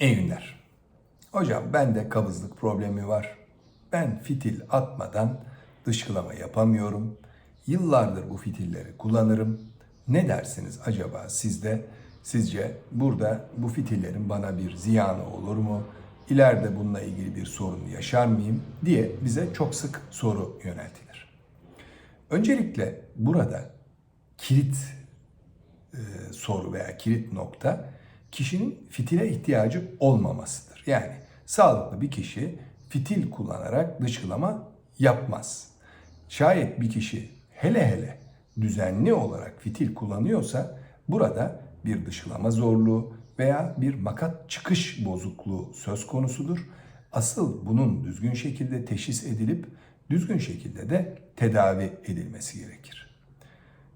İyi günler. Hocam bende kabızlık problemi var. Ben fitil atmadan dışkılama yapamıyorum. Yıllardır bu fitilleri kullanırım. Ne dersiniz acaba sizde? Sizce burada bu fitillerin bana bir ziyanı olur mu? İleride bununla ilgili bir sorun yaşar mıyım? diye bize çok sık soru yöneltilir. Öncelikle burada kilit e, soru veya kilit nokta kişinin fitile ihtiyacı olmamasıdır. Yani sağlıklı bir kişi fitil kullanarak dışkılama yapmaz. Şayet bir kişi hele hele düzenli olarak fitil kullanıyorsa burada bir dışkılama zorluğu veya bir makat çıkış bozukluğu söz konusudur. Asıl bunun düzgün şekilde teşhis edilip düzgün şekilde de tedavi edilmesi gerekir.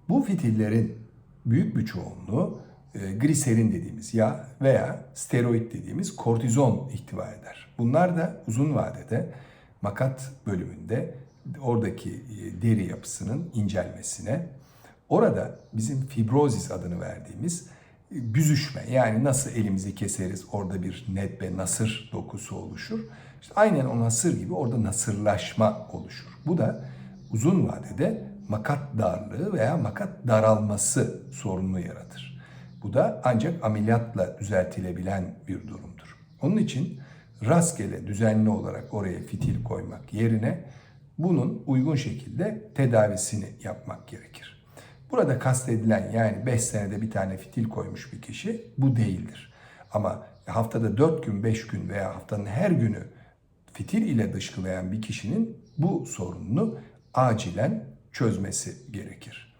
Bu fitillerin büyük bir çoğunluğu gliserin dediğimiz yağ veya steroid dediğimiz kortizon ihtiva eder. Bunlar da uzun vadede makat bölümünde oradaki e, deri yapısının incelmesine, orada bizim fibrozis adını verdiğimiz e, büzüşme yani nasıl elimizi keseriz orada bir nedbe nasır dokusu oluşur. İşte aynen o nasır gibi orada nasırlaşma oluşur. Bu da uzun vadede makat darlığı veya makat daralması sorununu yaratır. Bu da ancak ameliyatla düzeltilebilen bir durumdur. Onun için rastgele düzenli olarak oraya fitil koymak yerine bunun uygun şekilde tedavisini yapmak gerekir. Burada kastedilen yani 5 senede bir tane fitil koymuş bir kişi bu değildir. Ama haftada 4 gün, 5 gün veya haftanın her günü fitil ile dışkılayan bir kişinin bu sorununu acilen çözmesi gerekir.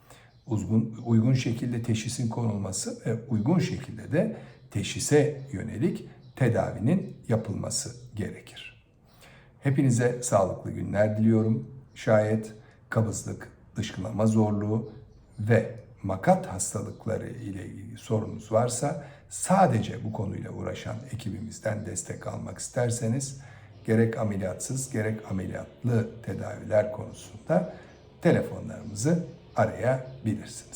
Uzgun, uygun şekilde teşhisin konulması ve uygun şekilde de teşhise yönelik tedavinin yapılması gerekir. Hepinize sağlıklı günler diliyorum. Şayet kabızlık, dışkılama zorluğu ve makat hastalıkları ile ilgili sorunuz varsa sadece bu konuyla uğraşan ekibimizden destek almak isterseniz gerek ameliyatsız gerek ameliyatlı tedaviler konusunda telefonlarımızı arayabilirsiniz.